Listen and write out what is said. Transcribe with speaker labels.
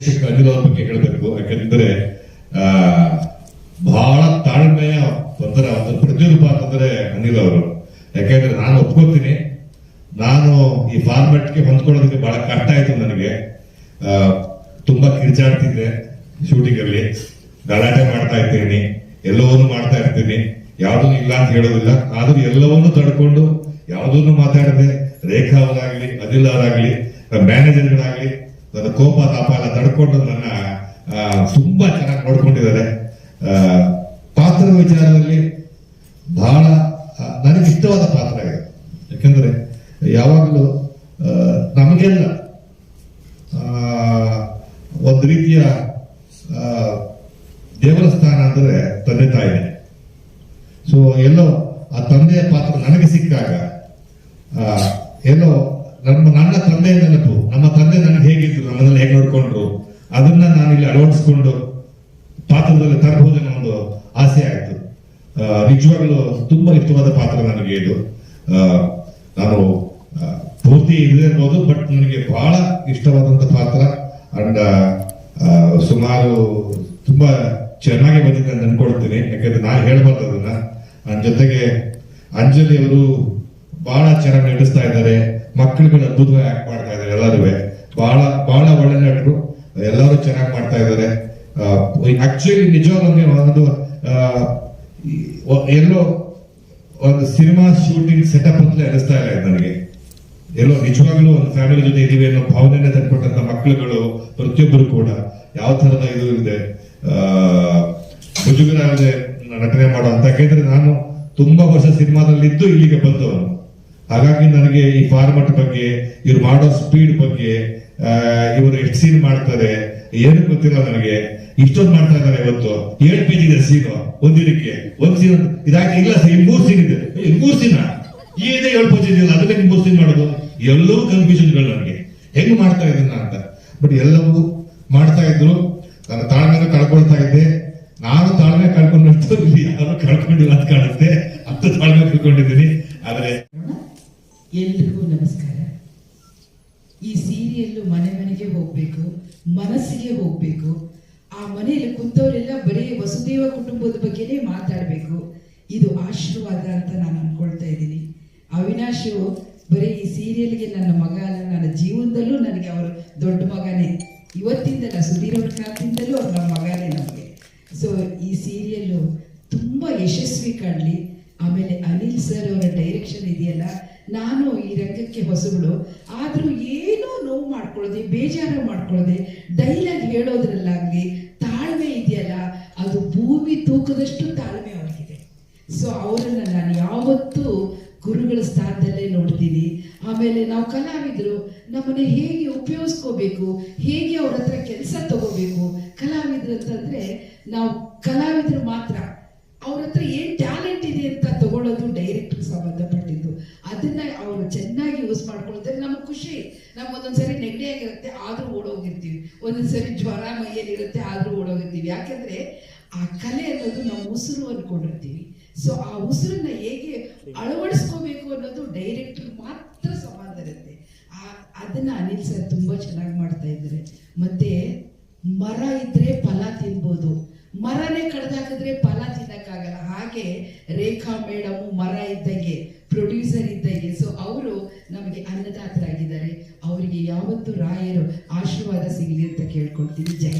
Speaker 1: ಅನಿಲ್ ಅವ್ರ ಬಗ್ಗೆ ಹೇಳಬೇಕು. ಯಾಕಂದ್ರೆ ಆ, ಬಹಳ ತಾಳ್ಮೆಯ ಒಂಥರ ಒಂದು ಪ್ರತಿರೂಪ ಅಂತಂದ್ರೆ ಅನಿಲ್ ಅವರು. ಯಾಕೆಂದ್ರೆ ನಾನು ಒಪ್ಕೋತೀನಿ. ನಾನು ಈ ಫಾರ್ಮೆಟ್ಗೆ ಹೊಂದ್ಕೊಳ್ಳೋದಕ್ಕೆ ಬಹಳ ಕಷ್ಟ ಆಯ್ತು ನನಗೆ. ತುಂಬಾ ಕಿರ್ಚಾಡ್ತಿದ್ದೆ ಶೂಟಿಂಗ್ ಅಲ್ಲಿ ಗಲಾಟೆ ಮಾಡ್ತಾ ಇರ್ತೀನಿ. ಎಲ್ಲವನ್ನೂ ಮಾಡ್ತಾ ಇರ್ತೀನಿ. ಯಾವ್ದೂ ಇಲ್ಲ ಅಂತ ಹೇಳೋದಿಲ್ಲ. ಆದ್ರೂ ಎಲ್ಲವನ್ನೂ ತಡ್ಕೊಂಡು ಯಾವುದನ್ನು ಮಾತಾಡದೆ ರೇಖಾ ಅವರಾಗ್ಲಿ ಅನಿಲ್ ಅವರಾಗ್ಲಿ ಮ್ಯಾನೇಜರ್ಗಳಾಗ್ಲಿ ನನ್ನ ಕೋಪ ತಾಪ ಎಲ್ಲ ತಡ್ಕೊಂಡು ನನ್ನ ತುಂಬಾ ಚೆನ್ನಾಗಿ ನೋಡ್ಕೊಂಡಿದ್ದಾರೆ. ಪಾತ್ರ ವಿಚಾರದಲ್ಲಿ ಬಹಳ ನನಗೆ ಇಷ್ಟವಾದ ಪಾತ್ರ ಇದೆ. ಯಾಕೆಂದ್ರೆ ಯಾವಾಗಲೂ ನಮಗೆಲ್ಲ ಒಂದು ರೀತಿಯ ದೇವರ ಸ್ಥಾನ ಅಂದರೆ ತಂದೆ ತಾಯಿನೇ ಸೊ ಎಲ್ಲೋ ಆ ತಂದೆಯ ಪಾತ್ರ ನನಗೆ ಸಿಕ್ಕಾಗ ಎಲ್ಲೋ ನಮ್ಮ, ನನ್ನ ತಂದೆ ನೆನಪು, ನಮ್ಮ ತಂದೆ ನನಗೆ ಹೇಗಿತ್ತು ನಮ್ಮನ್ನೆಲ್ಲ ಹೇಗೆ ನೋಡ್ಕೊಂಡ್ರು, ಅದನ್ನ ನಾನು ಇಲ್ಲಿ ಅಳವಡಿಸ್ಕೊಂಡು ಪಾತ್ರದಲ್ಲಿ ತರಬಹುದು ಅನ್ನೋ ಒಂದು ಆಸೆ ಆಯ್ತು. ನಿಜವಾಗ್ಲೂ ತುಂಬಾ ಇಷ್ಟವಾದ ಪಾತ್ರ ನನಗೆ ಇದು. ನಾನು ಪೂರ್ತಿ ಅನ್ನೋದು ಬಟ್ ನನಗೆ ಬಹಳ ಇಷ್ಟವಾದಂತ ಪಾತ್ರ. ಅಂಡ್ ಸುಮಾರು ತುಂಬಾ ಚೆನ್ನಾಗಿ ಬಂದಿದೆ ಅಂತ ಅನ್ಕೊಳ್ತೀನಿ. ಯಾಕಂದ್ರೆ ನಾನು ಹೇಳ್ಬಾರ್ದು ಅದನ್ನ. ನನ್ನ ಜೊತೆಗೆ ಅಂಜಲಿ ಅವರು ಬಹಳ ಚೆನ್ನಾಗಿ ನಡೆಸ್ತಾ ಇದ್ದಾರೆ. ಮಕ್ಕಳಿಗೆ ಅದ್ಭುತವಾಗಿ ಆಕ್ಟ್ ಮಾಡ್ತಾ ಇದ್ದಾರೆ ಎಲ್ಲರೂ ಬಹಳ ಬಹಳ ಒಳ್ಳೆ ನಟರು. ಎಲ್ಲರೂ ಚೆನ್ನಾಗಿ ಮಾಡ್ತಾ ಇದ್ದಾರೆ. ಆಕ್ಚುಲಿ ನಿಜವಾಗ್ಲೂ ಒಂದು ಎಲ್ಲೋ ಒಂದು ಸಿನಿಮಾ ಶೂಟಿಂಗ್ ಸೆಟಪ್ ಅಂತಲೇ ಅನಿಸ್ತಾ ಇಲ್ಲ ನನಗೆ. ಎಲ್ಲೋ ನಿಜವಾಗ್ಲೂ ಒಂದು ಫ್ಯಾಮಿಲಿ ಜೊತೆ ಇದೀವಿ ಅನ್ನೋ ಭಾವನೆ ತಂದ್ಕೊಟ್ಟಂತ ಮಕ್ಕಳುಗಳು ಪ್ರತಿಯೊಬ್ಬರು ಕೂಡ ಯಾವ ತರದ ಇದು ಇದೆ. ಆ, ನಟನೆ ನಟನೆ ಮಾಡುವಂತ. ಯಾಕೆಂದ್ರೆ ನಾನು ತುಂಬಾ ವರ್ಷ ಸಿನಿಮಾದಲ್ಲಿ ಇದ್ದು ಇಲ್ಲಿಗೆ ಬಂದವನು. ಹಾಗಾಗಿ ನನಗೆ ಈ ಫಾರ್ಮಟ್ ಬಗ್ಗೆ, ಇವ್ರು ಮಾಡೋ ಸ್ಪೀಡ್ ಬಗ್ಗೆ ಇವರು ಎಷ್ಟು ಸೀನ್ ಮಾಡ್ತಾರೆ, ಏನು ಗೊತ್ತಿಲ್ಲ ನನಗೆ. ಇಷ್ಟೊಂದು ಮಾಡ್ತಾ ಇದ್ದಾರೆ ಇವತ್ತು. ಏಳು ಪೇಜ್ ಇದೆ ಸೀನು ಒಂದಿನಕ್ಕೆ ಒಂದ್ ಸೀನ್ ಇದಾಗಿ ಇಲ್ಲ ಸರ್ ಮೂರ್ ಸೀನ್ ಇದೆ. ಮೂರು ಸೀನ ಏನೇ ಏಳು ಪೇಜ್ ಇದೆಯಲ್ಲ ಅದಕ್ಕೆ ಮೂರ್ ಸೀನ್ ಮಾಡೋದು? ಎಲ್ಲವೂ ಕನ್ಫ್ಯೂಷನ್ಗಳು ನನಗೆ. ಹೆಂಗ್ ಮಾಡ್ತಾ ಇದನ್ನ ಅಂತ. ಬಟ್ ಎಲ್ಲವೂ ಮಾಡ್ತಾ ಇದ್ರು. ನನ್ನ ತಾಳ್ಮೆನ ಕಳ್ಕೊಳ್ತಾ ಇದ್ದೆ ನಾನು ತಾಳ್ಮೆ ಕಳ್ಕೊಂಡಷ್ಟು ಇಲ್ಲಿ ಯಾರು ಕಳ್ಕೊಂಡಿಲ್ಲ ಅಂತ ಕಾಣುತ್ತೆ ಅಷ್ಟು ತಾಳ್ಮೆ ಕಳ್ಕೊಂಡಿದ್ದೀನಿ ಆದ್ರೆ
Speaker 2: ಎಲ್ರಿಗೂ ನಮಸ್ಕಾರ. ಈ ಸೀರಿಯಲ್ಲು ಮನೆ ಮನೆಗೆ ಹೋಗ್ಬೇಕು, ಮನಸ್ಸಿಗೆ ಹೋಗ್ಬೇಕು. ಆ ಮನೆಯಲ್ಲಿ ಕುಂತವರೆಲ್ಲ ಬರೀ ವಸುದೇವ ಕುಟುಂಬದ ಬಗ್ಗೆನೇ ಮಾತಾಡಬೇಕು. ಇದು ಆಶೀರ್ವಾದ ಅಂತ ನಾನು ಅನ್ಕೊಳ್ತಾ ಇದ್ದೀನಿ. ಅವಿನಾಶು, ಬರೀ ಈ ಸೀರಿಯಲ್ಗೆ ನನ್ನ ಮಗ ಅಲ್ಲ, ನನ್ನ ಜೀವನದಲ್ಲೂ ನನಗೆ ಅವರು ದೊಡ್ಡ ಮಗನೇ. ಇವತ್ತಿಂದಲ್ಲ ಸುಧೀರ್ ಅವ್ರ ಕಾಲದಿಂದಲೂ ಅವ್ರು ನಮ್ಮ ಮಗನೇ ನಮಗೆ. ಸೊ ಈ ಸೀರಿಯಲ್ಲು ತುಂಬ ಯಶಸ್ವಿ ಕಾಣಲಿ. ಆಮೇಲೆ ಅನಿಲ್ ಸರ್ ಅವರ ಡೈರೆಕ್ಷನ್ ಇದೆಯಲ್ಲ ನಾನು ಈ ರಂಗಕ್ಕೆ ಹೊಸಬಳು ಆದರೂ ಏನೋ ನೋವು ಮಾಡ್ಕೊಳ್ಳೋದೆ, ಬೇಜಾರು ಮಾಡ್ಕೊಳ್ಳೋದೆ, ಡೈಲಾಗ್ ಹೇಳೋದ್ರಲ್ಲಾಗಲಿ ತಾಳ್ಮೆ ಇದೆಯಲ್ಲ, ಅದು ಭೂಮಿ ತೂಕದಷ್ಟು ತಾಳ್ಮೆ ಅವ್ರಿಗಿದೆ. ಸೊ ಅವರನ್ನು ನಾನು ಯಾವತ್ತೂ ಗುರುಗಳ ಸ್ಥಾನದಲ್ಲೇ ನೋಡ್ತೀನಿ. ಆಮೇಲೆ ನಾವು ಕಲಾವಿದರು ನಮ್ಮನ್ನು ಹೇಗೆ ಉಪಯೋಗಿಸ್ಕೋಬೇಕು, ಹೇಗೆ ಅವ್ರ ಹತ್ರ ಕೆಲಸ ತಗೋಬೇಕು, ಕಲಾವಿದರು ಅಂತಂದ್ರೆ ನಾವು ಕಲಾವಿದರು ಮಾತ್ರ ಖುಷಿ. ನಮ್ಗೆ ಒಂದೊಂದ್ಸರಿ ನೆಗಡಿ ಆಗಿರುತ್ತೆ, ಆದ್ರೂ ಓಡೋಗಿರ್ತೀವಿ. ಒಂದೊಂದ್ಸರಿ ಜ್ವರ ಮೈಯಲ್ಲಿ ಇರುತ್ತೆ ಆದ್ರೂ ಓಡೋಗಿರ್ತೀವಿ. ಯಾಕೆಂದ್ರೆ ಆ ಕಲೆ ಅನ್ನೋದು ನಾವು ಉಸಿರು ಅನ್ಕೊಂಡಿರ್ತೀವಿ. ಸೊ ಆ ಉಸಿರನ್ನ ಹೇಗೆ ಅಳವಡಿಸ್ಕೋಬೇಕು ಅನ್ನೋದು ಡೈರೆಕ್ಟರ್ ಮಾತ್ರ ಸಂಬಂಧ ಇರುತ್ತೆ. ಆ, ಅದನ್ನ ಅನಿಲ್ ಸರ್ ತುಂಬಾ ಚೆನ್ನಾಗಿ ಮಾಡ್ತಾ ಇದ್ದಾರೆ. ಮತ್ತೆ ಮರ ಇದ್ರೆ ಫಲ ತಿನ್ಬೋದು. ಮರನೇ ಕಡ್ದಾಕಿದ್ರೆ ಫಲ ತಿನ್ನಕ್ಕಾಗಲ್ಲ. ಹಾಗೆ ರೇಖಾ ಮೇಡಮ್ ಮರ ಇದ್ದಂಗೆ ಪ್ರೊಡ್ಯೂಸರ್ ಇದ್ದಂಗೆ. ಸೊ ಅವರು ನಮಗೆ ಅನ್ನದಾತರಾಗಿದ್ದಾರೆ. ಯಾವತ್ತೂ ರಾಯರು ಆಶೀರ್ವಾದ ಸಿಗಲಿ ಅಂತ ಕೇಳ್ಕೊಳ್ತೀನಿ ಜೈ